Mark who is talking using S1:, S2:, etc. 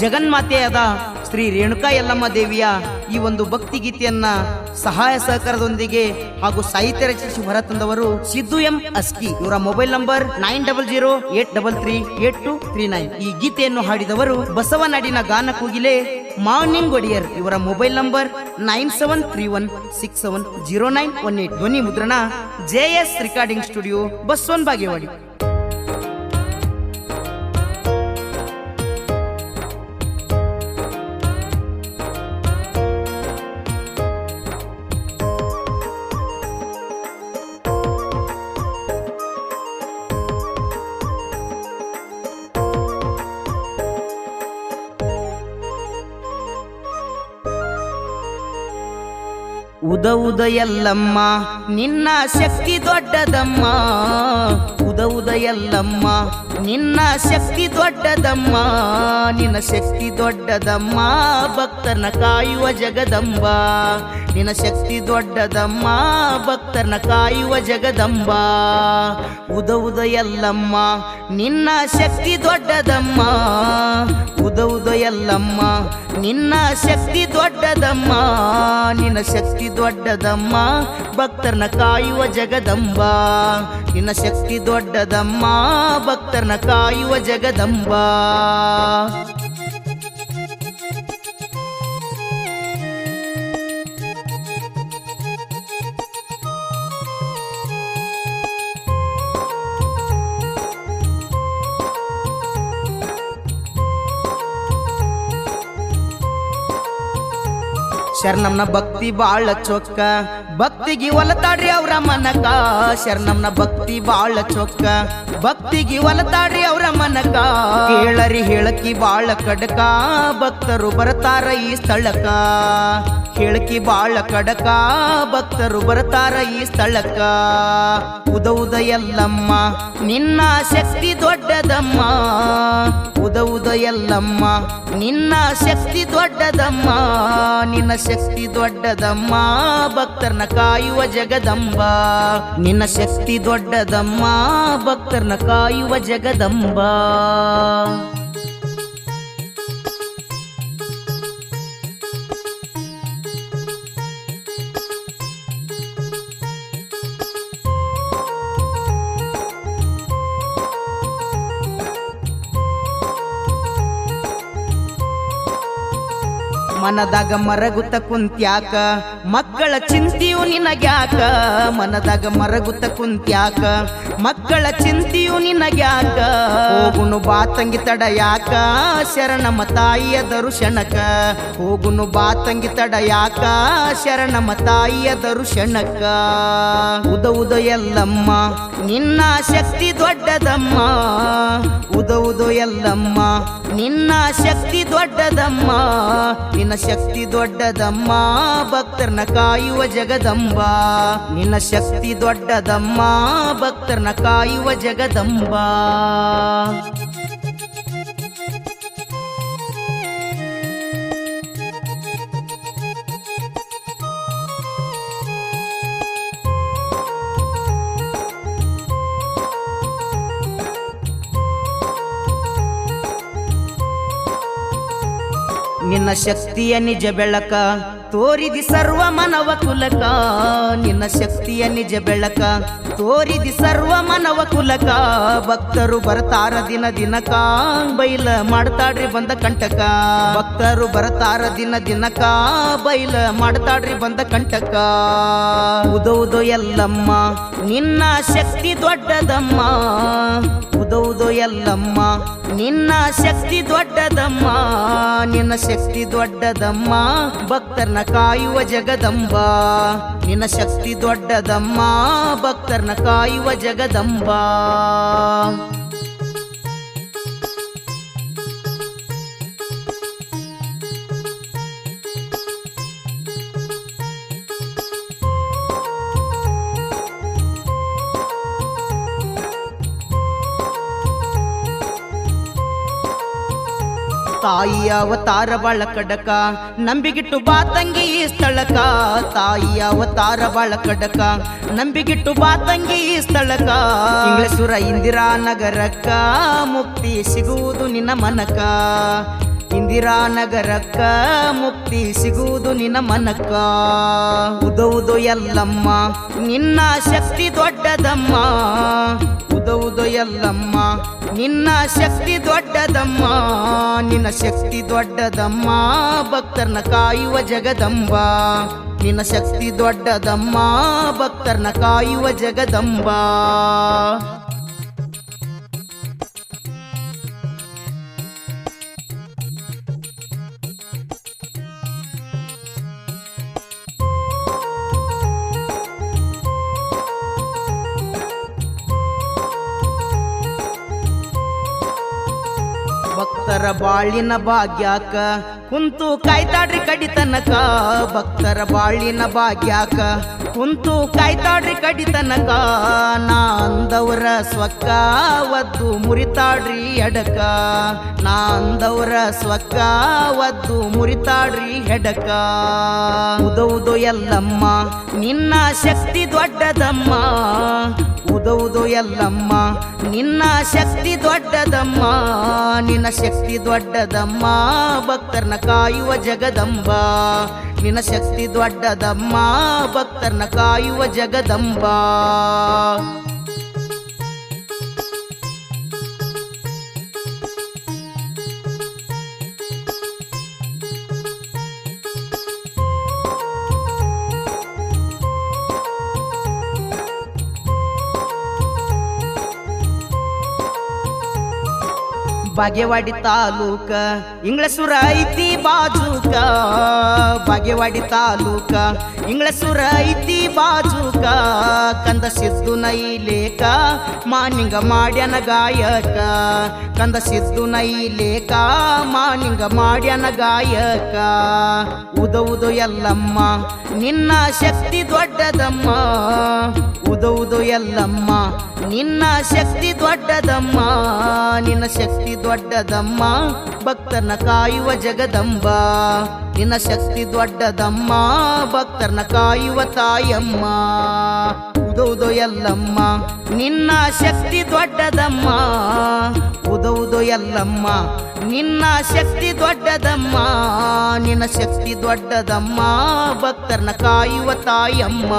S1: ಜಗನ್ಮಾತೆಯಾದ ಶ್ರೀ ರೇಣುಕಾ ಯಲ್ಲಮ್ಮ ದೇವಿಯ ಈ ಒಂದು ಭಕ್ತಿ ಗೀತೆಯನ್ನ ಸಹಾಯ ಸಹಕಾರದೊಂದಿಗೆ ಹಾಗೂ ಸಾಹಿತ್ಯ ರಚಿಸಿ ಹೊರತಂದವರು ಸಿದ್ದು ಎಂ ಅಸ್ಕಿ. ಇವರ mobile number nine double zero eight double three eight two three nine. ಈ ಗೀತೆಯನ್ನು ಹಾಡಿದವರು ಬಸವನಾಡಿನ ಗಾನ ಕೂಗಿಲೆ ಮಾರ್ನಿಂಗ್ ಒಡಿಯರ್. ಇವರ mobile number nine seven three one six seven zero nine one eight. ಧ್ವನಿ ಮುದ್ರಣ ಜೆ ಎಸ್ ರೆಕಾರ್ಡಿಂಗ್ ಸ್ಟುಡಿಯೋ ಬಸವನ್ ಬಾಗೇವಾಡಿ. ಉದ ಉದ ಎಲ್ಲಮ್ಮ ನಿನ್ನ ಶಕ್ತಿ ದೊಡ್ಡದಮ್ಮ. ಉದ ಉದ ಎಲ್ಲಮ್ಮ ನಿನ್ನ ಶಕ್ತಿ ದೊಡ್ಡದಮ್ಮ. ನಿನ್ನ ಶಕ್ತಿ ದೊಡ್ಡದಮ್ಮ, ಭಕ್ತನ ಕಾಯುವ ಜಗದಂಬ. ನಿನ್ನ ಶಕ್ತಿ ದೊಡ್ಡದಮ್ಮ, ಭಕ್ತನ ಕಾಯುವ ಜಗದಂಬ. ಉದ ಉದ ಎಲ್ಲಮ್ಮ ನಿನ್ನ ಶಕ್ತಿ ದೊಡ್ಡದಮ್ಮ. ಉದ ಉದ ಎಲ್ಲಮ್ಮ ನಿನ್ನ ಶಕ್ತಿ ದೊಡ್ಡದಮ್ಮ. ನಿನ್ನ ಶಕ್ತಿ ದೊಡ್ಡದಮ್ಮ ಭಕ್ತರನ್ನ ಕಾಯುವ ಜಗದಂಬ. ನಿನ್ನ ಶಕ್ತಿ ದೊಡ್ಡದಮ್ಮ ಭಕ್ತರನ್ನ ಕಾಯುವ ಜಗದಂಬ. ಶರಣಮ್ನ ಭಕ್ತಿ ಬಾಳ ಚೊಕ್ಕ. ಭಕ್ತಿಗೆ ಒಲತಾಡ್ರಿ ಅವ್ರ ಮನಕ. ಶರಣಮ್ನ ಭಕ್ತಿ ಬಾಳ ಚೊಕ್ಕ. ಭಕ್ತಿಗೆ ಒಲತಾಡ್ರಿ ಅವ್ರ ಮನಕ. ಹೇಳರಿ ಹೇಳಕಿ ಬಾಳ ಕಡಕ. ಭಕ್ತರು ಬರತಾರ ಈ ಸ್ಥಳಕ್ಕ ಹೇಳಕಿ ಬಾಳ ಕಡಕ. ಭಕ್ತರು ಬರತಾರ ಈ ಸ್ಥಳಕ್ಕ ಉದೌದ ಉದ ಎಲ್ಲಮ್ಮ ನಿನ್ನ ಶಕ್ತಿ ದೊಡ್ಡದಮ್ಮ. ಉದೌದ ಉದ ಎಲ್ಲಮ್ಮ ನಿನ್ನ ಶಕ್ತಿ ದೊಡ್ಡದಮ್ಮ. ನಿನ್ನ ಶಕ್ತಿ ದೊಡ್ಡದಮ್ಮ. ಭಕ್ತರನ್ನ ಕಾಯುವ ಜಗದಂಬ. ನಿನ್ನ ಶಕ್ತಿ ದೊಡ್ಡದಮ್ಮ ಭಕ್ತರನ್ನ ಕಾಯುವ ಜಗದಂಬ. ಮನದಾಗ ಮರಗುತ್ತ ಕುಂತ್ಯಾಕ. ಮಕ್ಕಳ ಚಿಂತೆಯು ನಿನಗ್ಯಾಕ. ಮನದಾಗ ಮರಗುತ್ತ ಕುಂತ್ಯಾಕ. ಮಕ್ಕಳ ಚಿಂತೆಯು ನಿನಗ್ಯಾಕ. ಹೋಗುನು ಬಾ ತಂಗಿ ತಡ ಯಾಕ ಶರಣಮ್ಮ ತಾಯಿಯ ದರುಶನಕ. ಹೋಗುನು ಬಾ ತಂಗಿ ತಡ ಯಾಕ ಶರಣಮ್ಮ ತಾಯಿಯ ದರುಶನಕ. ಉದ ಉದ ಎಲ್ಲಮ್ಮ, ನಿನ್ನ ಶಕ್ತಿ ದೊಡ್ಡದಮ್ಮ. ಉದ ಉದ ಎಲ್ಲಮ್ಮ, ನಿನ್ನ ಶಕ್ತಿ ದೊಡ್ಡದಮ್ಮ. ನಿನ್ನ ಶಕ್ತಿ ದೊಡ್ಡದಮ್ಮ ಭಕ್ತರನ್ನ ಕಾಯುವ ಜಗದಂಬ. ನಿನ್ನ ಶಕ್ತಿ ದೊಡ್ಡದಮ್ಮ ಭಕ್ತರನ್ನ ಕಾಯುವ ಜಗದಂಬ. ಶಕ್ತಿಯ ನಿಜ ಬೆಳಕ. ತೋರಿದಿ ಸರ್ವ ಮನವ ಕುಲಕ, ನಿನ್ನ ಶಕ್ತಿಯ ನಿಜ ಬೆಳಕ. ತೋರಿದಿ ಸರ್ವ ಮನವ ಕುಲಕ, ಭಕ್ತರು ಬರತಾರ ದಿನ ದಿನಕ. ಬೈಲ ಮಾಡ್ತಾಡ್ರಿ ಬಂದ ಕಂಟಕ. ಭಕ್ತರು ಬರತಾರ ದಿನ ದಿನಕ, ಬೈಲ ಮಾಡ್ತಾಡ್ರಿ ಬಂದ ಕಂಟಕ. ಉದ ಉದ ಎಲ್ಲಮ್ಮ, ನಿನ್ನ ಶಕ್ತಿ ದೊಡ್ಡದಮ್ಮ. ಉದ ಉದ ಎಲ್ಲಮ್ಮ, ನಿನ್ನ ಶಕ್ತಿ ದೊಡ್ಡದಮ್ಮ. ನಿನ್ನ ಶಕ್ತಿ ದೊಡ್ಡದಮ್ಮ. ಭಕ್ತರನ್ನ ಕಾಯುವ ಜಗದಂಬ. ನಿನ್ನ ಶಕ್ತಿ ದೊಡ್ಡದಮ್ಮ ಭಕ್ತರ್ನ ಕಾಯುವ ಜಗದಂಬ. ತಾಯಿಯ ಅವತಾರ ಬಾಳ ಕಡಕ. ನಂಬಿಗಿಟ್ಟು ಬಾ ತಂಗಿ ಈ ಸ್ಥಳಕ. ತಾಯಿಯ ಅವತಾರ ಬಾಳ ಕಡಕ. ನಂಬಿಗಿಟ್ಟು ಬಾ ತಂಗಿ ಈ ಸ್ಥಳಕ. ಇಂಗ್ಲೇಶ್ವರ ಇಂದಿರಾ ನಗರಕ್ಕ ಮುಕ್ತಿ ಸಿಗುವುದು ನಿನ್ನ ಮನಕ ಇಂದಿರಾ ನಗರಕ್ಕ ಮುಕ್ತಿ ಸಿಗುವುದು ನಿನ್ನ ಮನಕ್ಕ. ಉದೌದು ಎಲ್ಲಮ್ಮ ನಿನ್ನ ಶಕ್ತಿ ದೊಡ್ಡದಮ್ಮ. ಉದ ಎಲ್ಲಮ್ಮ. ನಿನ್ನ ಶಕ್ತಿ ದೊಡ್ಡದಮ್ಮ. ನಿನ್ನ ಶಕ್ತಿ ದೊಡ್ಡದಮ್ಮ. ಭಕ್ತರನ್ನ ಕಾಯುವ ಜಗದಂಬ. ನಿನ್ನ ಶಕ್ತಿ ದೊಡ್ಡದಮ್ಮ. ಭಕ್ತರನ್ನ ಕಾಯುವ ಜಗದಂಬ. ಭಕ್ತರ ಬಾಳಿನ ಭಾಗ್ಯಾಕ. ಕುಂತು ಕಾಯ್ತಾಡ್ರಿ ಕಡಿತನಕ, ಭಕ್ತರ ಬಾಳಿನ ಭಾಗ್ಯಾಕ. ಕುಂತು ಕಾಯ್ತಾಡ್ರಿ ಕಡಿತನಕ ನಾ ಅಂದವರ ಸ್ವಕ್ಕ ಒದ್ದು ಮುರಿತಾಡ್ರಿ ಎಡಕ. ನಾ ಅಂದವರ ಸ್ವಕ್ಕ ಒದ್ದು ಮುರಿತಾಡ್ರಿ ಹೆಡಕ. ಉದೌದು ಎಲ್ಲಮ್ಮ, ನಿನ್ನ ಶಕ್ತಿ ದೊಡ್ಡದಮ್ಮ. ಉದೌದು ಎಲ್ಲಮ್ಮ, ನಿನ್ನ ಶಕ್ತಿ ದೊಡ್ಡದಮ್ಮ. ನಿನ್ನ ಶಕ್ತಿ ದೊಡ್ಡದಮ್ಮ. ಭಕ್ತರ್ನ ಕಾಯುವ ಜಗದಂಬ. ನಿನ್ನ ಶಕ್ತಿ ದೊಡ್ಡದಮ್ಮ. ಭಕ್ತರ್ನ ಕಾಯುವ ಜಗದಂಬ. ಬಾಗೇವಾಡಿ ತಾಲೂಕ. ಇಂಗ್ಳಸುರ ಐತಿ ಬಾಜೂಕ, ಬಾಗೇವಾಡಿ ತಾಲೂಕ. ಇಂಗ್ಳಸೂರ ಐತಿ ಬಾಜೂಕ ಕಂದ ಸಿದ್ದು ನೈಲೇಕ, ಮಾನಿಂಗ ಮಾಡ್ಯನ ಗಾಯಕ. ಕಂದ ಸಿದ್ದು ನೈಲೇಕ, ಮಾನಿಂಗ ಮಾಡ್ಯನ ಗಾಯಕ. ಉದ, ಉದು ಎಲ್ಲಮ್ಮ, ನಿನ್ನ ಶಕ್ತಿ ದೊಡ್ಡದಮ್ಮ. ಉದ, ಉದು ಎಲ್ಲಮ್ಮ ನಿನ್ನ ಶಕ್ತಿ ದೊಡ್ಡದಮ್ಮ, ನಿನ್ನ ಶಕ್ತಿ ದೊಡ್ಡದಮ್ಮ, ಭಕ್ತರನ್ನ ಕಾಯುವ ಜಗದಂಬ. ನಿನ್ನ ಶಕ್ತಿ ದೊಡ್ಡದಮ್ಮ, ಭಕ್ತರನ್ನ ಕಾಯುವ ತಾಯಮ್ಮ. ಉದೌದು ಎಲ್ಲಮ್ಮ, ನಿನ್ನ ಶಕ್ತಿ ದೊಡ್ಡದಮ್ಮ. ಉದೌದು ಎಲ್ಲಮ್ಮ, ನಿನ್ನ ಶಕ್ತಿ ದೊಡ್ಡದಮ್ಮ. ನಿನ್ನ ಶಕ್ತಿ ದೊಡ್ಡದಮ್ಮ, ಭಕ್ತರನ್ನ ಕಾಯುವ ತಾಯಮ್ಮ.